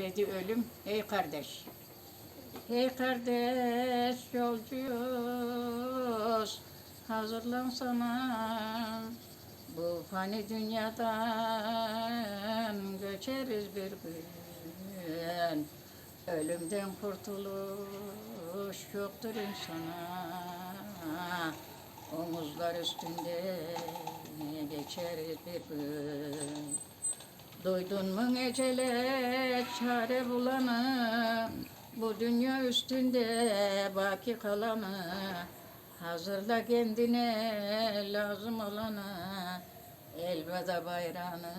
ebedi ölüm ey kardeş. Ey kardeş yolcuyuz. Hazırlan sana. Bu fani dünyadan göçeriz bir gün ölümden kurtuluş yoktur insana. Omuzlar üstünde geçeriz bir gün Duydun mu ecele çare bulanı Bu dünya üstünde baki kalanı Hazırla kendine lazım olanı Elveda bayrağını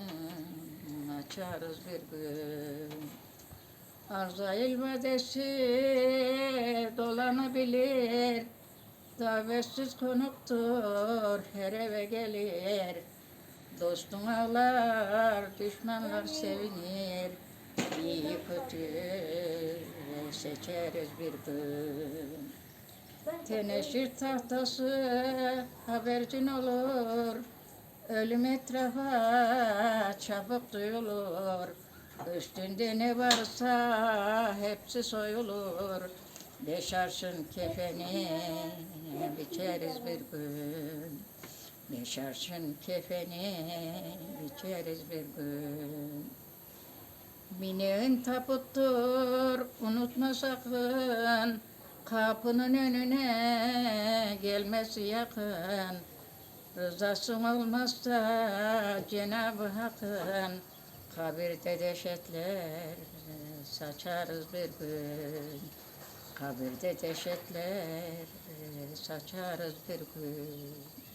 açarız bir gün. Arza ilvedesi dolanabilir. Davetsiz konuktur her eve gelir. Dostun ağlar, düşmanlar sevinir. İyi kötü seçeriz bir gün. Teneşir tahtası habercin olur. Ölüm etrafa çabuk duyulur. Üstünde ne varsa hepsi soyulur. Deşarsın kefeni biçeriz bir gün. Yaşarsın kefeni biçeriz bir gün. Minin taputtur unutma sakın. Kapının önüne gelmesi yakın. Rızasın olmazsa Cenab-ı Hakk'ın kabirde deşetler saçarız bir gün. Kabirde deşetler saçarız bir gün.